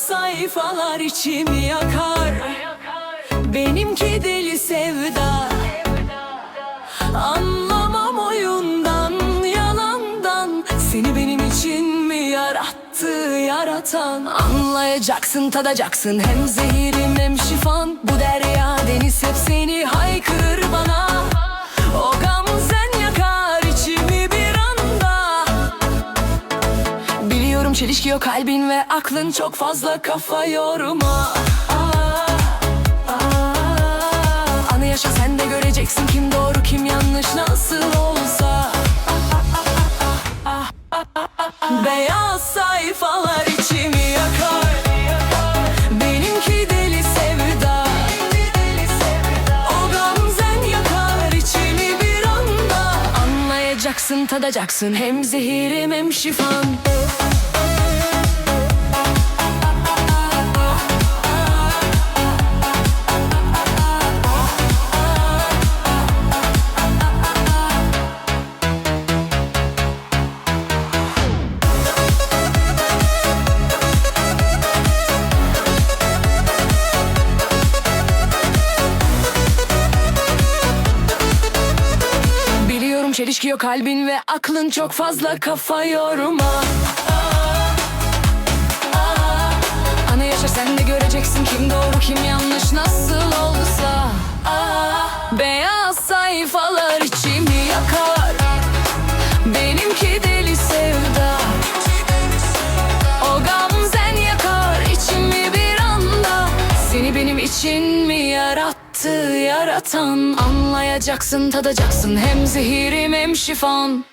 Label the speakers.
Speaker 1: sayfalar içimi yakar. Benimki deli sevda. Anlamam oyundan, yalandan. Seni benim için mi yarattı yaratan? Anlayacaksın, tadacaksın. Hem zehirim hem şifan çelişki yok kalbin ve aklın çok fazla kafa yorma. Anı yaşa sen de göreceksin kim doğru kim yanlış nasıl olsa. Beyaz sayfalar içimi yakar. Benimki deli sevda. O gamzen yakar içimi bir anda. Anlayacaksın tadacaksın. Hem zehirim hem şifam Biliyorum çelişki yok kalbin ve aklın çok fazla kafa yorma. Anı yaşa sen de göreceksin kim doğru kim yanlış nasıl olsa. Aa, Beyaz sayfalar içimi yakar. Benimki deli sevda. O gamzen yakar içimi bir anda. Seni benim için mi yarattı yaratan. Anlayacaksın tadacaksın. Hem zehirim hem şifan